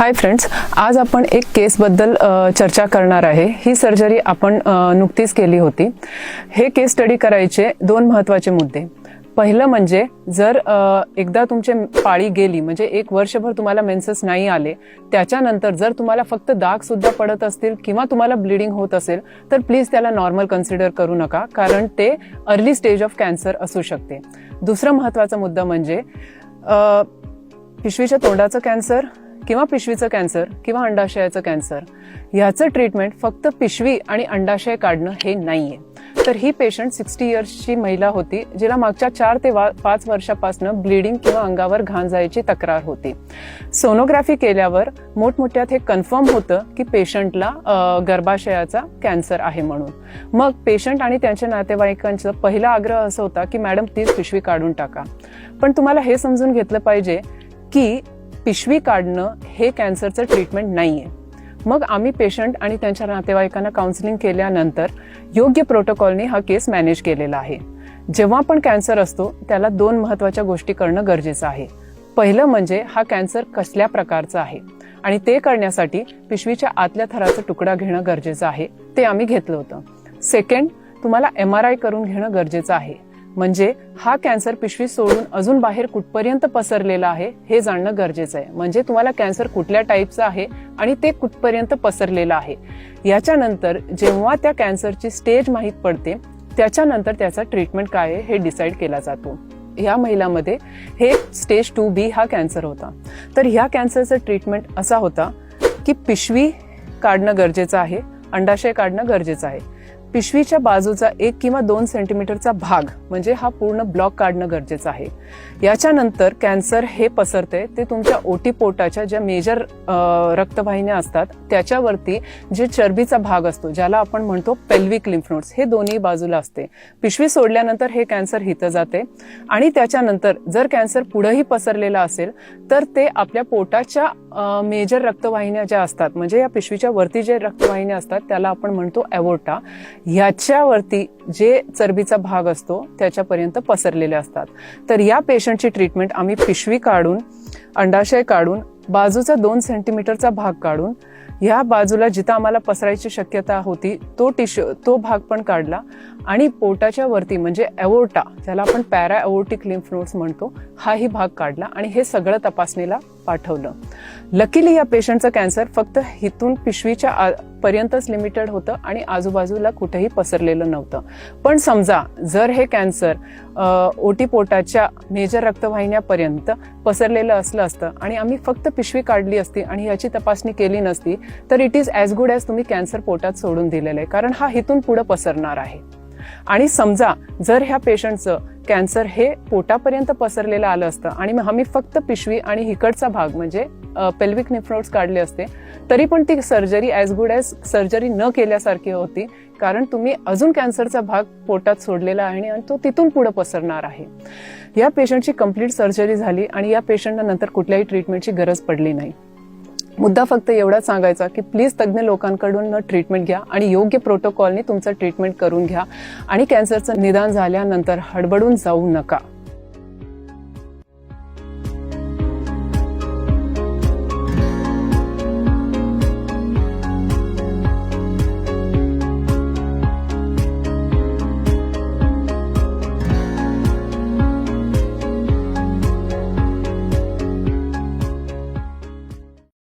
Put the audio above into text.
Hi friends आज आपण एक केसबद्दल चर्चा करणार आहे. ही सर्जरी आपण नुकतीच केली होती. हे केस स्टडी करायचे दोन महत्त्वाचे मुद्दे. पहिलं म्हणजे जर एकदा तुमचे पाळी गेली म्हणजे एक वर्षभर तुम्हाला मेन्सेस नाही आले त्याच्यानंतर जर तुम्हाला फक्त दाग सुद्धा पडत असतील किंवा तुम्हाला ब्लिडिंग होत असेल तर प्लीज त्याला नॉर्मल कन्सिडर करू नका कारण ते अर्ली स्टेज ऑफ कॅन्सर असू शकते. दुसरा महत्त्वाचा मुद्दा म्हणजे पिशवीच्या तोंडाचं कॅन्सर किंवा पिशवीचं कॅन्सर किंवा अंडाशयाचं कॅन्सर ह्याचं ट्रीटमेंट फक्त पिशवी आणि अंडाशय काढणं हे नाहीये. तर ही पेशंट सिक्स्टी इयर्सची महिला होती जिला मागच्या चार ते वा पाच वर्षापासून ब्लिडिंग किंवा अंगावर घाण जायची तक्रार होती. सोनोग्राफी केल्यावर मोठमोठ्यात हे कन्फर्म होतं की पेशंटला गर्भाशयाचा कॅन्सर आहे म्हणून. मग पेशंट आणि त्यांच्या नातेवाईकांचा पहिला आग्रह असा होता की मॅडम तीच पिशवी काढून टाका. पण तुम्हाला हे समजून घेतलं पाहिजे की पिशवी काढणं हे कॅन्सरचं ट्रीटमेंट नाही आहे मग आम्ही पेशंट आणि त्यांच्या नातेवाईकांना काउन्सिलिंग केल्यानंतर योग्य प्रोटोकॉलने हा केस मॅनेज केलेला आहे. जेव्हा पण कॅन्सर असतो त्याला दोन महत्त्वाच्या गोष्टी करणं गरजेचं आहे. पहिलं म्हणजे हा कॅन्सर कसल्या प्रकारचा आहे? आणि ते करण्यासाठी पिशवीच्या आतल्या थराचा तुकडा घेणं गरजेचं आहे ते आम्ही घेतलं होतं. सेकंड तुम्हाला एम आर आय करून घेणं गरजेचं आहे. म्हणजे हा कॅन्सर पिशवी सोडून अजून बाहेर कुठपर्यंत पसरलेला आहे हे जाणणं गरजेचं आहे. म्हणजे तुम्हाला कॅन्सर कुठल्या टाईपचं आहे आणि ते कुठपर्यंत पसरलेलं आहे. याच्यानंतर जेव्हा त्या कॅन्सरची स्टेज माहीत पडते त्याच्यानंतर त्याचा ट्रीटमेंट काय आहे हे डिसाईड केला जातो. या महिलामध्ये हे स्टेज टू बी हा कॅन्सर होता. तर ह्या कॅन्सरचं ट्रीटमेंट असा होता की पिशवी काढणं गरजेचं आहे अंडाशय काढणं गरजेचं आहे. पिशवीच्या बाजूचा एक किंवा दोन सेंटीमीटरचा भाग म्हणजे हा पूर्ण ब्लॉक काढणं गरजेचं आहे. याच्यानंतर कॅन्सर हे पसरते ते तुमच्या ओटी पोटाच्या ज्या मेजर रक्तवाहिन्या असतात त्याच्यावरती जे चरबीचा भाग असतो ज्याला आपण म्हणतो पेल्विक लिम्फ नोड्स हे दोन्ही बाजूला असते. पिशवी सोडल्यानंतर हे कॅन्सर हिथं जाते आणि त्याच्यानंतर जर कॅन्सर पुढेही पसरलेला असेल तर ते आपल्या पोटाच्या मेजर रक्तवाहिन्या ज्या असतात म्हणजे या पिशवीच्या वरती जे रक्तवाहिन्या असतात त्याला आपण म्हणतो एवोटा ह्याच्यावरती जे चरबीचा भाग असतो त्याच्यापर्यंत पसरलेले असतात. तर या पेशंटची ट्रीटमेंट आम्ही पिशवी काढून अंडाशय काढून बाजूचा दोन सेंटीमीटरचा भाग काढून ह्या बाजूला जिथं आम्हाला पसरायची शक्यता होती तो टिश्यू तो भाग पण काढला. आणि पोटाच्या वरती म्हणजे एवोर्टा ज्याला आपण पॅरा एवोर्टिक लिम्फ नोड्स म्हणतो हाही भाग काढला आणि हे सगळं तपासणीला पाठवलं. लकीली या पेशंटचं कॅन्सर फक्त हिथून पिशवीच्या आ- पर्यंतच लिमिटेड होतं आणि आजूबाजूला कुठेही पसरलेलं नव्हतं. पण समजा जर हे कॅन्सर ओटी पोटाच्या मेजर रक्तवाहिन्यापर्यंत पसरलेलं असलं असतं आणि आम्ही फक्त पिशवी काढली असती आणि याची तपासणी केली नसती तर it is as good as तुम्ही कॅन्सर पोटात सोडून दिलेलं आहे कारण हा हिथून पुढं पसरणार आहे. आणि समजा जर ह्या पेशंटचं कॅन्सर हे पोटापर्यंत पसरलेलं आलं असतं आणि मग आम्ही फक्त पिशवी आणि हिकडचा भाग म्हणजे पेल्विक निफ्रोड्स काढले असते तरी पण ती surgery as good as surgery न केल्यासारखी होती कारण तुम्ही अजून कॅन्सरचा भाग पोटात सोडलेला आहे आणि तो तिथून पुढे पसरणार आहे. या पेशंटची कंप्लीट सर्जरी झाली आणि या पेशंटला नंतर कुठल्याही ट्रीटमेंटची गरज पडली नाही. मुद्दा फक्त एवढाच सांगायचा की प्लीज तज्ज्ञ लोकांकडून ट्रीटमेंट घ्या आणि योग्य प्रोटोकॉलने तुमचं ट्रीटमेंट करून घ्या. आणि कॅन्सरचं निदान झाल्यानंतर हडबडून जाऊ नका.